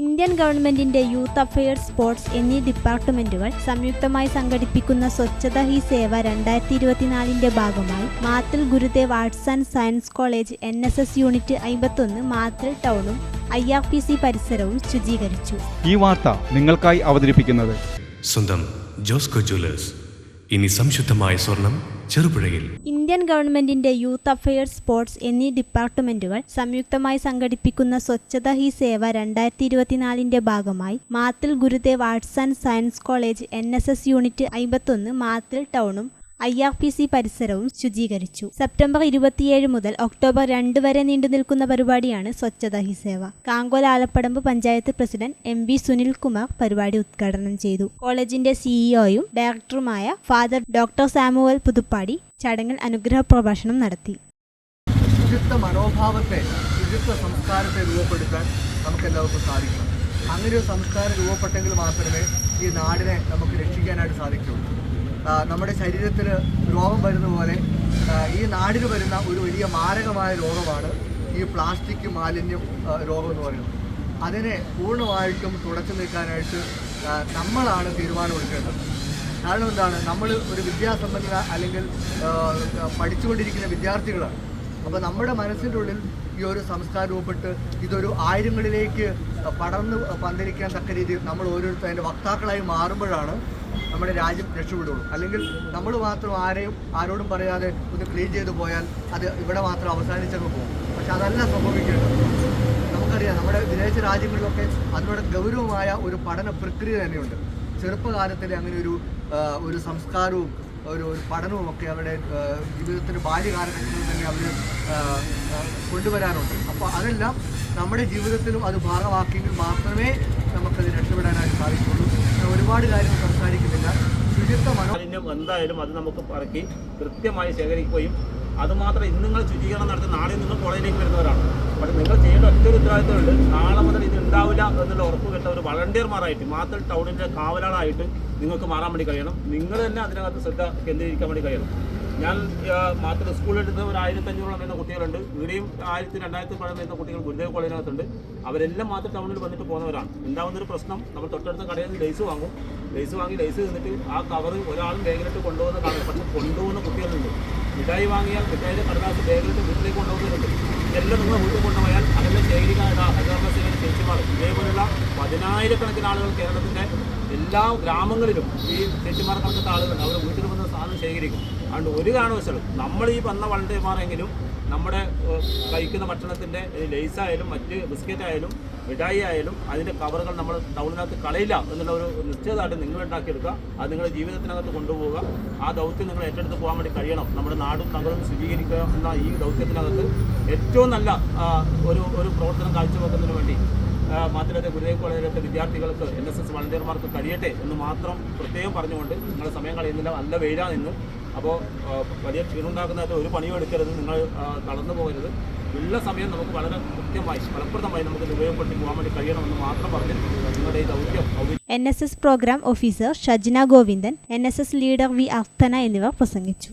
Indian ഗവൺമെന്റിന്റെ youth affairs sports എന്നീ ഡിപ്പാർട്ട്മെന്റുകൾ സംയുക്തമായി സംഘടിപ്പിക്കുന്ന സ്വച്ഛത ഹി സേവ രണ്ടായിരത്തി ഇരുപത്തിനാലിന്റെ ഭാഗമായി Mathil Gurudev arts and science college N S S unit അമ്പത്തൊന്ന് മാത്തിൽ ടൗണും ഐ ആർ പി സി പരിസരവും ശുചീകരിച്ചു. ഈ വാർത്ത നിങ്ങൾക്കായി അവതരിപ്പിക്കുന്നത് സ്വന്തം ജോസ്കോ ജ്വല്ലേഴ്സ്. ഇനി സംശുദ്ധമായ സ്വർണം ചെറുപുഴയിൽ. ഇന്ത്യൻ ഗവൺമെന്റിന്റെ യൂത്ത് അഫയേഴ്സ് സ്പോർട്സ് എന്നീ ഡിപ്പാർട്ട്മെന്റുകൾ സംയുക്തമായി സംഘടിപ്പിക്കുന്ന സ്വച്ഛത ഹി സേവ രണ്ടായിരത്തി ഇരുപത്തിനാലിന്റെ ഭാഗമായി Mathil Gurudev arts and science college N S S unit അമ്പത്തൊന്ന് മാത്തിൽ ടൗണും ഐ ആർ പി സി പരിസരവും ശുചീകരിച്ചു. സെപ്റ്റംബർ ഇരുപത്തിയേഴ് മുതൽ ഒക്ടോബർ രണ്ട് വരെ നീണ്ടു നിൽക്കുന്ന പരിപാടിയാണ് Swachhata Hi Seva. Kankol Alappadamba panchayat president M V Sunilkumar പരിപാടി ഉദ്ഘാടനം ചെയ്തു. കോളേജിന്റെ സിഇഒയും ഡയറക്ടറുമായ ഫാദർ ഡോക്ടർ സാമുവൽ പുതുപ്പാടി ചടങ്ങിൽ അനുഗ്രഹ പ്രഭാഷണം നടത്തി. മനോഭാവത്തെ സംസ്കാരത്തെ രൂപപ്പെടുത്താൻ നമുക്ക് എല്ലാവർക്കും സാധിക്കണം അങ്ങനെ ഒരു സംസ്കാരം രൂപപ്പെട്ടെങ്കിൽ മാത്രമേ ഈ നാടിനെ നമുക്ക് രക്ഷിക്കാനായിട്ട് സാധിക്കുള്ളൂ നമ്മുടെ ശരീരത്തിൽ രോഗം വരുന്ന പോലെ ഈ നാടിന് വരുന്ന ഒരു വലിയ മാരകമായ രോഗമാണ് ഈ പ്ലാസ്റ്റിക് മാലിന്യം രോഗം എന്ന് പറയുന്നത്. അതിനെ പൂർണമായിട്ടും തുടച്ചു നിൽക്കാനായിട്ട് നമ്മളാണ് തീരുമാനമെടുക്കേണ്ടത്. കാരണം എന്താണ്? നമ്മൾ ഒരു വിദ്യാസമ്പന്ന അല്ലെങ്കിൽ പഠിച്ചുകൊണ്ടിരിക്കുന്ന വിദ്യാർത്ഥികളാണ്. അപ്പോൾ നമ്മുടെ മനസ്സിന്റെ ഉള്ളിൽ ഈ ഒരു സംസ്കാരം രൂപപ്പെട്ട് ഇതൊരു ആയിരങ്ങളിലേക്ക് പടർന്ന് പന്തലിക്കാൻ തക്ക രീതിയിൽ നമ്മൾ ഓരോരുത്തർ അതിന്റെ വക്താക്കളായി മാറുമ്പോഴാണ് നമ്മുടെ രാജ്യം രക്ഷപ്പെടുള്ളൂ. അല്ലെങ്കിൽ നമ്മൾ മാത്രം ആരെയും ആരോടും പറയാതെ ഒന്ന് ക്ലീൻ ചെയ്തു പോയാൽ അത് ഇവിടെ മാത്രം അവസാനിച്ചങ്ങ് പോകും. പക്ഷെ അതല്ല സംഭവിക്കേണ്ടത്. നമുക്കറിയാം നമ്മുടെ വിദേശ രാജ്യങ്ങളിലൊക്കെ അതിനോട് ഗൗരവമായ ഒരു പഠന പ്രക്രിയ തന്നെയുണ്ട്. ചെറുപ്പകാലത്തിൽ അങ്ങനെ ഒരു ഒരു സംസ്കാരവും ഒരു ഒരു പഠനവും ഒക്കെ അവരുടെ ജീവിതത്തിന്റെ ബാല്യകാലഘട്ടത്തിൽ തന്നെ അവർ കൊണ്ടുവരാറുണ്ട്. അപ്പോൾ അതെല്ലാം നമ്മുടെ ജീവിതത്തിലും അത് ഭാഗമാക്കിയെങ്കിൽ മാത്രമേ നമുക്കത് രക്ഷപ്പെടാനായിട്ട് സാധിക്കുള്ളൂ ഒരുപാട് കാര്യങ്ങൾ മാലിന്യം എന്തായാലും അത് നമുക്ക് പറക്കി കൃത്യമായി ശേഖരിക്കുകയും അതുമാത്രം ഇന്ന് നിങ്ങൾ ശുചീകരണം നടത്തി നാളെ നിങ്ങൾ കോളേജിലേക്ക് വരുന്നവരാണ്. പക്ഷേ നിങ്ങൾ ചെയ്യേണ്ട ഒറ്റ ഒരു ഉത്തരവാദിത്തമുണ്ട്. നാളെ മുതൽ ഇത് ഉണ്ടാവില്ല എന്നുള്ള ഉറപ്പ് കിട്ട ഒരു വളണ്ടിയർമാരായിട്ട് മാത്രം ടൗണിന്റെ കാവലാളായിട്ട് നിങ്ങൾക്ക് മാറാൻ വേണ്ടി കഴിയണം. നിങ്ങൾ തന്നെ അതിനകത്ത് ശ്രദ്ധ കേന്ദ്രീകരിക്കാൻ വേണ്ടി കഴിയണം. ഞാൻ മാത്രം സ്കൂളിലെടുത്ത് ഒരു ആയിരത്തി അഞ്ഞൂറോളം വരുന്ന കുട്ടികളുണ്ട്. ഇവിടെയും ആയിരത്തി രണ്ടായിരത്തി പഴം വരുന്ന കുട്ടികൾ ഗുരുദേവ് കോളേജിനകത്തുണ്ട്. അവരെല്ലാം മാത്രം ടൗണിൽ വന്നിട്ട് പോകുന്നവരാണ്. ഉണ്ടാകുന്നൊരു പ്രശ്നം നമ്മൾ തൊട്ടടുത്ത കടയിൽ നിന്ന് ലൈസ് വാങ്ങും. ലൈസ് വാങ്ങി ലൈസ് തന്നിട്ട് ആ കവർ ഒരാളും ബാഗിലിട്ട് കൊണ്ടുപോകുന്ന കാണും. പക്ഷെ കൊണ്ടുപോകുന്ന കുട്ടികളുണ്ട്. മിഠായി വാങ്ങിയാൽ മിഠായിയുടെ കടലാസ് ബാഗിലിട്ട് വീട്ടിലേക്ക് കൊണ്ടുപോകുന്നുണ്ട് എല്ലാം നിങ്ങൾ വീട്ടിൽ കൊണ്ടുപോയാൽ അതെല്ലാം ശേഖരിക്കാനായിട്ട് സേവന ചേച്ചിമാർ ഇതേപോലുള്ള പതിനായിരക്കണക്കിന് ആളുകൾ കേരളത്തിന്റെ എല്ലാ ഗ്രാമങ്ങളിലും ഈ ചേച്ചിമാർ കണക്കത്തെ ആളുകൾ അവർ വീട്ടിൽ വന്ന് സാധനം ശേഖരിക്കും. അതുകൊണ്ട് ഒരു കാരണവശാലും നമ്മൾ ഈ വന്ന വളണ്ടിയർമാരെങ്കിലും നമ്മുടെ കഴിക്കുന്ന ഭക്ഷണത്തിന്റെ ലേസ് ആയാലും മറ്റ് ബിസ്ക്കറ്റ് ആയാലും മിഠായി ആയാലും അതിന്റെ കവറുകൾ നമ്മൾ ടൗണിനകത്ത് കളയില്ല എന്നുള്ള ഒരു നിശ്ചയമായിട്ട് നിങ്ങൾ ഉണ്ടാക്കിയെടുക്കുക. അത് നിങ്ങളുടെ ജീവിതത്തിനകത്ത് കൊണ്ടുപോവുക. ആ ദൗത്യം നിങ്ങൾ ഏറ്റെടുത്ത് പോകാൻ വേണ്ടി കഴിയണം. നമ്മുടെ നാടും നഗരവും ശുചീകരിക്കുക എന്ന ഈ ദൗത്യത്തിനകത്ത് ഏറ്റവും നല്ല ഒരു ഒരു പ്രവർത്തനം കാഴ്ചവെക്കുന്നതിന് വേണ്ടി മാത്രമല്ല ഗുരുദേവ് കോളേജിലത്തെ വിദ്യാർത്ഥികൾക്ക് എൻ എസ് എസ് വളണ്ടിയർമാർക്ക് കഴിയട്ടെ എന്ന് മാത്രം പ്രത്യേകം പറഞ്ഞുകൊണ്ട് നിങ്ങളുടെ സമയം കളയുന്നില്ല. നല്ല വെയിലാണ് ഇന്ന്. അപ്പോൾ വലിയ ക്ഷീണമുണ്ടാക്കുന്നതായിട്ട് ഒരു പണിയും എടുക്കരുത് നിങ്ങൾ തളർന്നു പോകരുത്. ഉള്ള സമയം നമുക്ക് വളരെ കൃത്യമായി ഫലപ്രദമായി നമുക്ക് ഉപയോഗപ്പെടുത്തി പോകാൻ വേണ്ടി കഴിയണമെന്ന് മാത്രം പറഞ്ഞ് നിങ്ങളുടെ ഈ ദൗത്യം N S S programme officer Shajna Govindan N S S leader V Afthana എന്നിവർ പ്രസംഗിച്ചു.